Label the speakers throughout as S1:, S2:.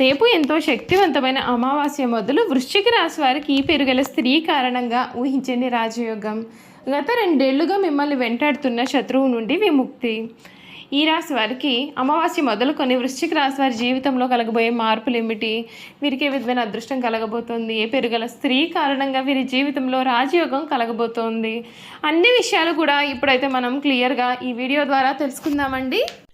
S1: రేపు ఎంతో శక్తివంతమైన అమావాస్య మొదలు వృశ్చిక రాశి వారికి పెరుగల స్త్రీ కారణంగా ఊహించండి రాజయోగం. గత రెండేళ్ళుగా మిమ్మల్ని వెంటాడుతున్న శత్రువు నుండి విముక్తి. ఈ రాశి వారికి అమావాస్య మొదలుకొని వృశ్చిక రాశి వారి జీవితంలో కలగబోయే మార్పులు ఏమిటి? వీరికి ఏ విధమైన అదృష్టం కలగబోతోంది? ఏ పెరుగల స్త్రీ కారణంగా వీరి జీవితంలో రాజయోగం కలగబోతోంది? అన్ని విషయాలు కూడా ఇప్పుడైతే మనం క్లియర్గా ఈ వీడియో ద్వారా తెలుసుకుందామండి.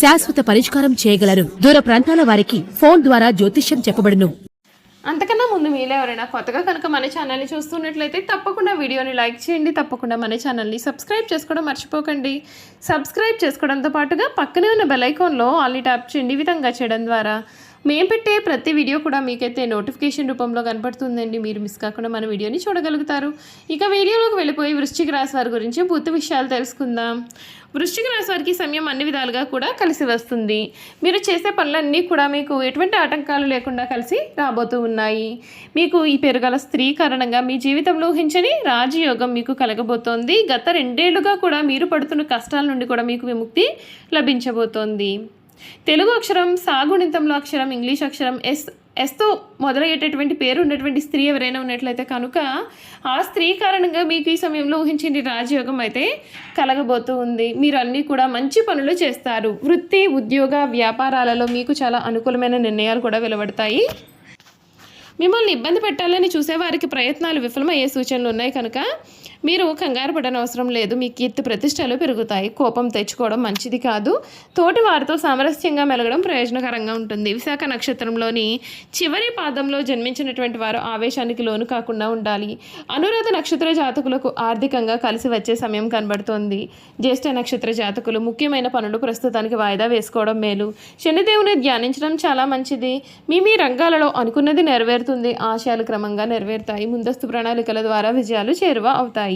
S2: శాశ్వత పరిష్కారం చేయగలరు. దూర ప్రాంతాల వారికి ఫోన్ ద్వారా జ్యోతిష్యం చెప్పబడును.
S1: అంతకన్నా ముందు మీలో ఎవరైనా కొత్తగా కనుక మన ఛానల్ని చూస్తున్నట్లయితే తప్పకుండా వీడియోని లైక్ చేయండి. తప్పకుండా మన ఛానల్ని సబ్స్క్రైబ్ చేసుకోవడం మర్చిపోకండి. సబ్స్క్రైబ్ చేసుకోవడంతో పాటుగా పక్కనే ఉన్న బెల్ ఐకాన్లో ఆల్ని ట్యాప్ చేయండి. ఈ విధంగా చేయడం ద్వారా మేము పెట్టే ప్రతి వీడియో కూడా మీకైతే నోటిఫికేషన్ రూపంలో కనపడుతుందండి. మీరు మిస్ కాకుండా మన వీడియోని చూడగలుగుతారు. ఇక వీడియోలోకి వెళ్ళిపోయి వృశ్చిక రాశి వారి గురించి పూర్తి విషయాలు తెలుసుకుందాం. వృశ్చిక రాశి వారికి సమయం అన్ని విధాలుగా కూడా కలిసి వస్తుంది. మీరు చేసే పనులన్నీ కూడా మీకు ఎటువంటి ఆటంకాలు లేకుండా కలిసి రాబోతూ ఉన్నాయి. మీకు ఈ పెరుగల స్త్రీ కారణంగా మీ జీవితంలో ఊహించని రాజయోగం మీకు కలగబోతోంది. గత రెండేళ్ళుగా కూడా మీరు పడుతున్న కష్టాల నుండి కూడా మీకు విముక్తి లభించబోతోంది. తెలుగు అక్షరం సాగుణితంలో అక్షరం ఇంగ్లీష్ అక్షరం ఎస్ ఎస్తో మొదలయ్యేటటువంటి పేరు ఉన్నటువంటి స్త్రీ ఎవరైనా ఉన్నట్లయితే కనుక ఆ స్త్రీ కారణంగా మీకు ఈ సమయంలో ఊహించండి రాజయోగం అయితే కలగబోతూ ఉంది. మీరు అన్నీ కూడా మంచి పనులు చేస్తారు. వృత్తి ఉద్యోగ వ్యాపారాలలో మీకు చాలా అనుకూలమైన నిర్ణయాలు కూడా వెలువడతాయి. మిమ్మల్ని ఇబ్బంది పెట్టాలని చూసేవారికి ప్రయత్నాలు విఫలమయ్యే సూచనలు ఉన్నాయి కనుక మీరు కంగారు పడని అవసరం లేదు. మీ కీర్తి ప్రతిష్టలు పెరుగుతాయి. కోపం తెచ్చుకోవడం మంచిది కాదు. తోటి వారితో సామరస్యంగా మెలగడం ప్రయోజనకరంగా ఉంటుంది. విశాఖ నక్షత్రంలోని చివరి పాదంలో జన్మించినటువంటి వారు ఆవేశానికి లోను కాకుండా ఉండాలి. అనురాధ నక్షత్ర జాతకులకు ఆర్థికంగా కలిసి వచ్చే సమయం కనబడుతోంది. జ్యేష్ఠ నక్షత్ర జాతకులు ముఖ్యమైన పనులు ప్రస్తుతానికి వాయిదా వేసుకోవడం మేలు. శనిదేవుని ధ్యానించడం చాలా మంచిది. మీ మీ రంగాలలో అనుకున్నది నెరవేరుతుంది. ఆశయాలు క్రమంగా నెరవేరుతాయి. ముందస్తు ప్రణాళికల ద్వారా విజయాలు చేరువ అవుతాయి.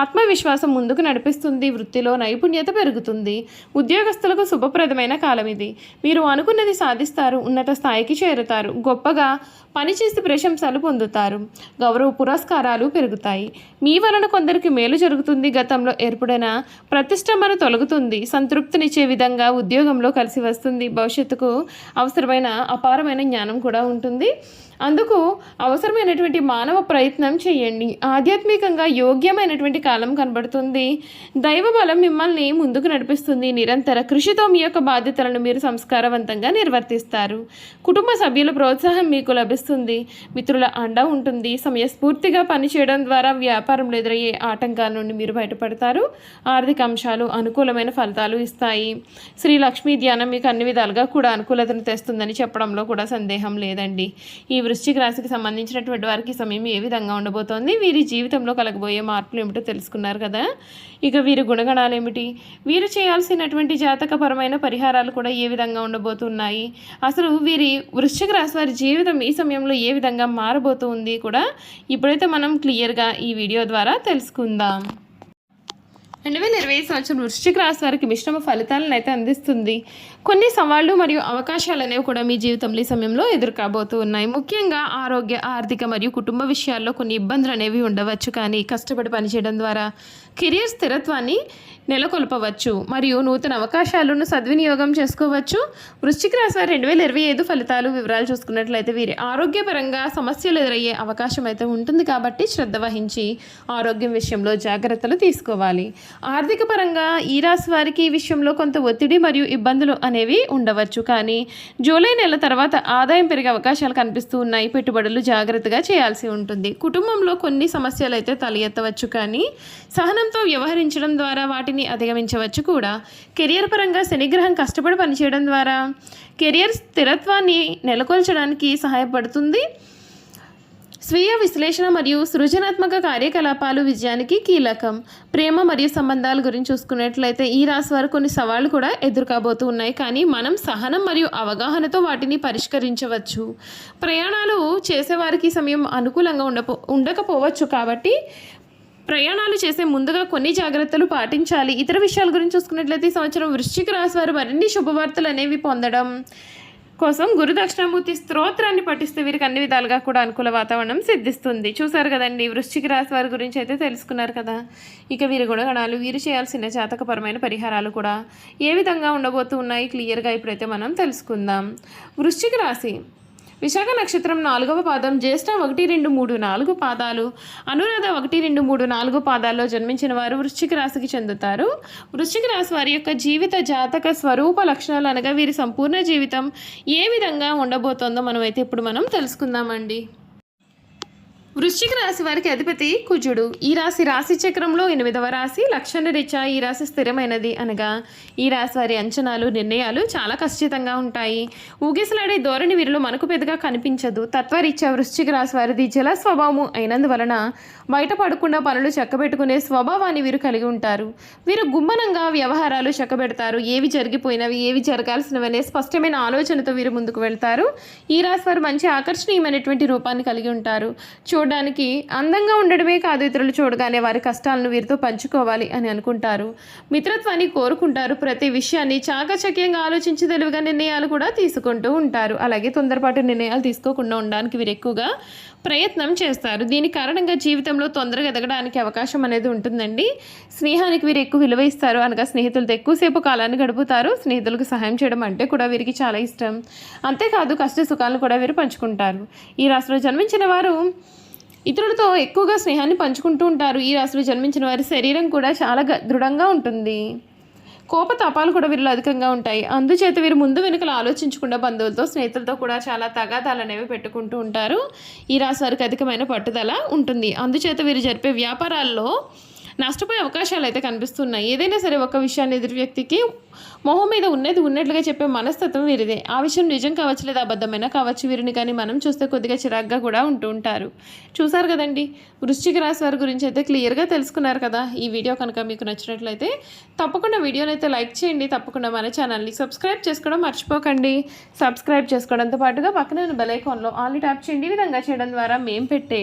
S1: ఆత్మవిశ్వాసం ముందుకు నడిపిస్తుంది వృత్తిలో నైపుణ్యత పెరుగుతుంది. ఉద్యోగస్తులకు శుభప్రదమైన కాలం ఇది. మీరు అనుకున్నది సాధిస్తారు ఉన్నత స్థాయికి చేరుతారు. గొప్పగా పనిచేసి ప్రశంసలు పొందుతారు. గౌరవ పురస్కారాలు పెరుగుతాయి. మీ వలన కొందరికి మేలు జరుగుతుంది. గతంలో ఏర్పడిన ప్రతిష్టంభన తొలగుతుంది. సంతృప్తినిచ్చే విధంగా ఉద్యోగంలో కలిసి వస్తుంది. భవిష్యత్తుకు అవసరమైన అపారమైన జ్ఞానం కూడా ఉంటుంది. అందుకు అవసరమైనటువంటి మానవ ప్రయత్నం చేయండి. ఆధ్యాత్మికంగా యోగ్యమైనటువంటి కాలం కనబడుతుంది. దైవ బలం మిమ్మల్ని ముందుకు నడిపిస్తుంది. నిరంతర కృషితో మీ యొక్క బాధ్యతలను మీరు సంస్కారవంతంగా నిర్వర్తిస్తారు. కుటుంబ సభ్యుల ప్రోత్సాహం మీకు లభిస్తుంది. మిత్రుల అండ ఉంటుంది. సమయస్ఫూర్తిగా పనిచేయడం ద్వారా వ్యాపారంలో ఎదురయ్యే ఆటంకాల నుండి మీరు బయటపడతారు. ఆర్థిక అంశాలు అనుకూలమైన ఫలితాలు ఇస్తాయి. శ్రీ లక్ష్మీ ధ్యానం మీకు అన్ని విధాలుగా కూడా అనుకూలతను తెస్తుందని చెప్పడంలో కూడా సందేహం లేదండి. ఈ వృశ్చిక రాశికి సంబంధించినటువంటి వారికి సమయం ఏ విధంగా ఉండబోతోంది? వీరి జీవితంలో కలగబోయే మార్పులు ఏమిటో తెలుసుకున్నారు కదా. ఇక వీరి గుణగణాలు ఏమిటి? వీరు చేయాల్సినటువంటి జాతకపరమైన పరిహారాలు కూడా ఏ విధంగా ఉండబోతున్నాయి? అసలు వీరి వృశ్చిక రాశి వారి జీవితం ఈ సమయంలో ఏ విధంగా మారబోతుంది కూడా ఇప్పుడైతే మనం క్లియర్గా ఈ వీడియో ద్వారా తెలుసుకుందాం. రెండు వేల ఇరవై సంవత్సరం వృశ్చిక రాశి వారికి మిశ్రమ ఫలితాలను అయితే అందిస్తుంది. కొన్ని సవాళ్ళు మరియు అవకాశాలు అనేవి కూడా మీ జీవితంలో ఈ సమయంలో ఎదుర్కోబోతూ ఉన్నాయి. ముఖ్యంగా ఆరోగ్య ఆర్థిక మరియు కుటుంబ విషయాల్లో కొన్ని ఇబ్బందులు అనేవి ఉండవచ్చు. కానీ కష్టపడి పనిచేయడం ద్వారా కెరియర్ స్థిరత్వాన్ని నెలకొల్పవచ్చు మరియు నూతన అవకాశాలను సద్వినియోగం చేసుకోవచ్చు. వృశ్చిక రాశి వారి రెండు వేల ఇరవై ఐదు ఫలితాలు వివరాలు చూసుకున్నట్లయితే వీరి ఆరోగ్యపరంగా సమస్యలు ఎదురయ్యే అవకాశం అయితే ఉంటుంది కాబట్టి శ్రద్ధ వహించి ఆరోగ్యం విషయంలో జాగ్రత్తలు తీసుకోవాలి. ఆర్థిక పరంగా ఈ రాశి వారికి ఈ విషయంలో కొంత ఒత్తిడి మరియు ఇబ్బందులు అనేవి ఉండవచ్చు. కానీ జూలై నెల తర్వాత ఆదాయం పెరిగే అవకాశాలు కనిపిస్తూ ఉన్నాయి. పెట్టుబడులు జాగ్రత్తగా చేయాల్సి ఉంటుంది. కుటుంబంలో కొన్ని సమస్యలు అయితే తల ఎత్తవచ్చు. కానీ సహనంతో వ్యవహరించడం ద్వారా వాటిని అధిగమించవచ్చు కూడా. కెరియర్ పరంగా శనిగ్రహం కష్టపడి పనిచేయడం ద్వారా కెరియర్ స్థిరత్వాన్ని నెలకొల్చడానికి సహాయపడుతుంది. స్వీయ విశ్లేషణ మరియు సృజనాత్మక కార్యకలాపాలు విజయానికి కీలకం. ప్రేమ మరియు సంబంధాల గురించి చూసుకున్నట్లయితే ఈ రాశి వారు కొన్ని సవాళ్ళు కూడా ఎదుర్కాబోతూ ఉన్నాయి కానీ మనం సహనం మరియు అవగాహనతో వాటిని పరిష్కరించవచ్చు. ప్రయాణాలు చేసేవారికి సమయం అనుకూలంగా ఉండపో ఉండకపోవచ్చు కాబట్టి ప్రయాణాలు చేసే ముందుగా కొన్ని జాగ్రత్తలు పాటించాలి. ఇతర విషయాల గురించి చూసుకున్నట్లయితే ఈ సంవత్సరం వృశ్చిక రాశి వారు మరిన్ని శుభవార్తలు అనేవి పొందడం కోసం గురు దక్షిణామూర్తి స్తోత్రాన్ని పఠిస్తే వీరికి అన్ని విధాలుగా కూడా అనుకూల వాతావరణం సిద్ధిస్తుంది. చూసారు కదండి వృశ్చిక రాశి వారి గురించి అయితే తెలుసుకున్నారు కదా. ఇక వీరి గుణగణాలు వీరు చేయాల్సిన జాతకపరమైన పరిహారాలు కూడా ఏ విధంగా ఉండబోతున్నాయి క్లియర్గా ఇప్పుడైతే మనం తెలుసుకుందాం. వృశ్చిక రాశి విశాఖ నక్షత్రం నాలుగవ పాదం జ్యేష్ఠ ఒకటి రెండు మూడు నాలుగు పాదాలు. అనురాధ ఒకటి రెండు మూడు నాలుగు పాదాల్లో జన్మించిన వారు వృశ్చిక రాశికి చెందుతారు. వృశ్చిక రాశి వారి యొక్క జీవిత జాతక స్వరూప లక్షణాలు అనగా వీరి సంపూర్ణ జీవితం ఏ విధంగా ఉండబోతోందో మనమైతే ఇప్పుడు మనం తెలుసుకుందామండి. వృశ్చిక రాశి వారికి అధిపతి కుజుడు. ఈ రాశి రాశి చక్రంలో ఎనిమిదవ రాశి లక్షణ రీత్యా ఈ రాశి స్థిరమైనది అనగా ఈ రాశి వారి అంచనాలు నిర్ణయాలు చాలా ఖచ్చితంగా ఉంటాయి. ఊగిసలాడే ధోరణి వీరిలో మనకు పెద్దగా కనిపించదు. తత్వరీత్యా వృశ్చిక రాశి వారిది జల స్వభావము అయినందువలన బయట పడకుండా పనులు చక్కబెట్టుకునే స్వభావాన్ని వీరు కలిగి ఉంటారు. వీరు గుమ్మనంగా వ్యవహారాలు చక్కబెడతారు. ఏవి జరిగిపోయినవి ఏవి జరగాల్సినవనే స్పష్టమైన ఆలోచనతో వీరు ముందుకు వెళ్తారు. ఈ రాశి వారు మంచి ఆకర్షణీయమైనటువంటి రూపాన్ని కలిగి ఉంటారు. చూడడానికి అందంగా ఉండడమే కాదు ఇతరులు చూడగానే వారి కష్టాలను వీరితో పంచుకోవాలి అని అనుకుంటారు. మిత్రత్వాన్ని కోరుకుంటారు. ప్రతి విషయాన్ని చాకచక్యంగా ఆలోచించి తెలివిగా నిర్ణయాలు కూడా తీసుకుంటూ ఉంటారు. అలాగే తొందరపాటు నిర్ణయాలు తీసుకోకుండా ఉండడానికి వీరు ఎక్కువగా ప్రయత్నం చేస్తారు. దీని కారణంగా జీవితంలో తొందరగా ఎదగడానికి అవకాశం అనేది ఉంటుందండి. స్నేహానికి వీరు ఎక్కువ విలువ ఇస్తారు. అనగా స్నేహితులతో ఎక్కువసేపు కాలాన్ని గడుపుతారు. స్నేహితులకు సహాయం చేయడం అంటే కూడా వీరికి చాలా ఇష్టం. అంతేకాదు కష్ట సుఖాలను కూడా వీరు పంచుకుంటారు. ఈ రాశిలో జన్మించిన వారు ఇతరులతో ఎక్కువగా స్నేహాన్ని పంచుకుంటూ ఉంటారు. ఈ రాశిలో జన్మించిన వారి శరీరం కూడా చాలా గ- దృఢంగా ఉంటుంది. కోపతాపాలు కూడా వీరిలో అధికంగా ఉంటాయి. అందుచేత వీరు ముందు వెనుకలు ఆలోచించకుండా బంధువులతో స్నేహితులతో కూడా చాలా తగాదాలు అనేవి పెట్టుకుంటూ ఉంటారు. ఈ రాశి వారికి అధికమైన పట్టుదల ఉంటుంది. అందుచేత వీరు జరిపే వ్యాపారాల్లో నష్టపోయే అవకాశాలు అయితే కనిపిస్తున్నాయి. ఏదైనా సరే ఒక విషయాన్ని ఎదురు వ్యక్తికి మొహం మీద ఉన్నది ఉన్నట్లుగా చెప్పే మనస్తత్వం వీరిదే. ఆ విషయం నిజం కావచ్చు లేదా అబద్ధమైనా కావచ్చు వీరిని కానీ మనం చూస్తే కొద్దిగా చిరాగ్గా కూడా ఉంటూ ఉంటారు. చూసారు కదండి? వృశ్చిక రాశి వారి గురించి అయితే క్లియర్గా తెలుసుకున్నారు కదా. ఈ వీడియో కనుక మీకు నచ్చినట్లయితే తప్పకుండా వీడియోని అయితే లైక్ చేయండి. తప్పకుండా మన ఛానల్ని సబ్స్క్రైబ్ చేసుకోవడం మర్చిపోకండి. సబ్స్క్రైబ్ చేసుకోవడంతో పాటుగా పక్కన ఉన్న బెల్ ఐకాన్లో ఆల్ ట్యాప్ చేయండి. ఈ విధంగా చేయడం ద్వారా మేము పెట్టే